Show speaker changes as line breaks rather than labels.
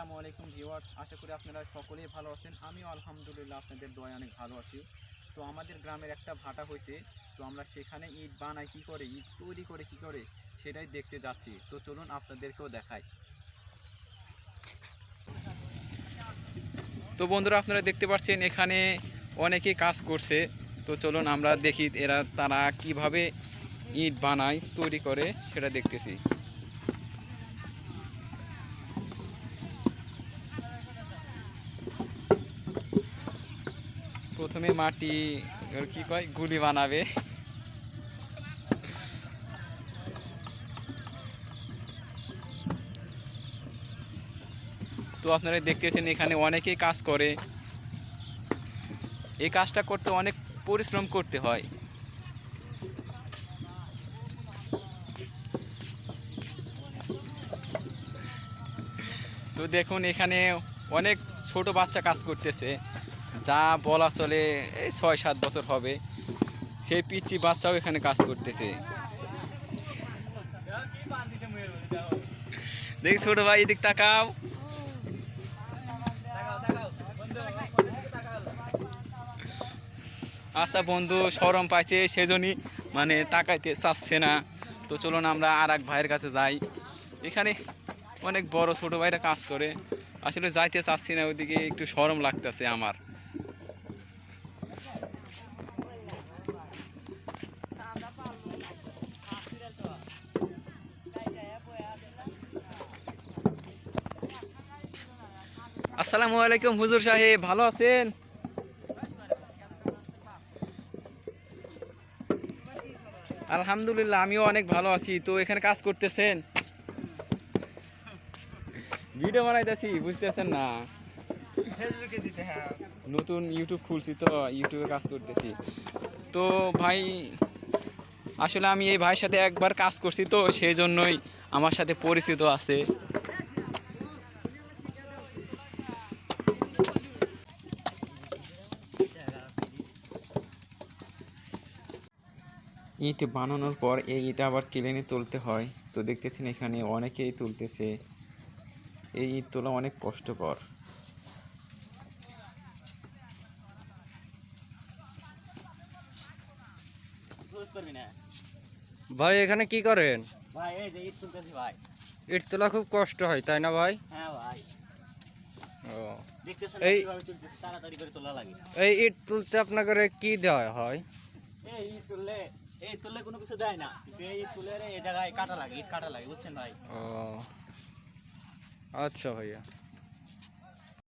আসসালামু আলাইকুম ভিউয়ার্স, আশা করি আপনারা সকলেই ভালো আছেন। আমিও আলহামদুলিল্লাহ আপনাদের দয়া অনেক ভালো আছি। তো আমাদের গ্রামের একটা ভাটা হয়েছে, তো আমরা সেখানে ইট বানাই কি করে, ইট তৈরি করে কি করে, সেটাই দেখতে যাচ্ছি। তো চলুন আপনাদেরকেও দেখাই। তো বন্ধুরা, আপনারা দেখতে পাচ্ছেন এখানে অনেকে কাজ করছে। তো চলুন আমরা দেখি এরা, তারা কীভাবে ইট বানায়, তৈরি করে, সেটা দেখতেছি। প্রথমে মাটি কি কয়? গুলি বানাবে। তো আপনারা দেখতেছেন এখানে অনেকেই কাজ করে। এই কাজটা করতে অনেক পরিশ্রম করতে হয়। তো দেখুন এখানে অনেক ছোট বাচ্চা কাজ করতেছে। যা বলা চলে এই ছয় সাত বছর হবে, সেই পিচ্ছি বাচ্চাও এখানে কাজ করতেছে। দেখ ছোট ভাই, এদিক তাকাও। আচ্ছা বন্ধু, সরম পাইছে সেজন্যই মানে তাকাইতে চাচ্ছে না। তো চলুন আমরা আর এক ভাইয়ের কাছে যাই। এখানে অনেক বড় ছোট ভাইরা কাজ করে। আসলে যাইতে চাচ্ছি না, ওইদিকে একটু সরম লাগতেছে আমার। আসসালামু আলাইকুম, হুজুর সাহেব, ভালো আছেন? আলহামদুলিল্লাহ, আমিও অনেক ভালো আছি। তো এখানে কাজ করতেছেন? ভিডিও বানাইতেছি, বুঝতেছেন না? নতুন ইউটিউব খুলছি তো ইউটিউবে কাজ করতেছি। তো ভাই, আসলে আমি এই ভাইয়ের সাথে একবার কাজ করছি তো, সেই জন্যই আমার সাথে পরিচিত আছে। ইট বানানোর পর এই ইট আবার কেলেনে তুলতে হয়। তো দেখতেছেন এখানে অনেকেই তুলতেছে। এই ইট তোলা অনেক কষ্টকর।
ভাই এখানে কি করেন?
ভাই এই যে ইট তুলতেছি ভাই।
ইট তোলা খুব কষ্ট হয় তাই না ভাই?
হ্যাঁ ভাই।
ও। এই-
তাড়াতাড়ি করে তোলা লাগে।
এই ইট তুলতে আপনাকে কি দেওয়া হয়?
এই ইট তুললে এই তুললে কোনো কিছু দেয় না। এই ইট তুলে এই জায়গায় কাটা লাগে কাটা লাগে, বুঝছেন ভাই?
ও। আচ্ছা ভাইয়া।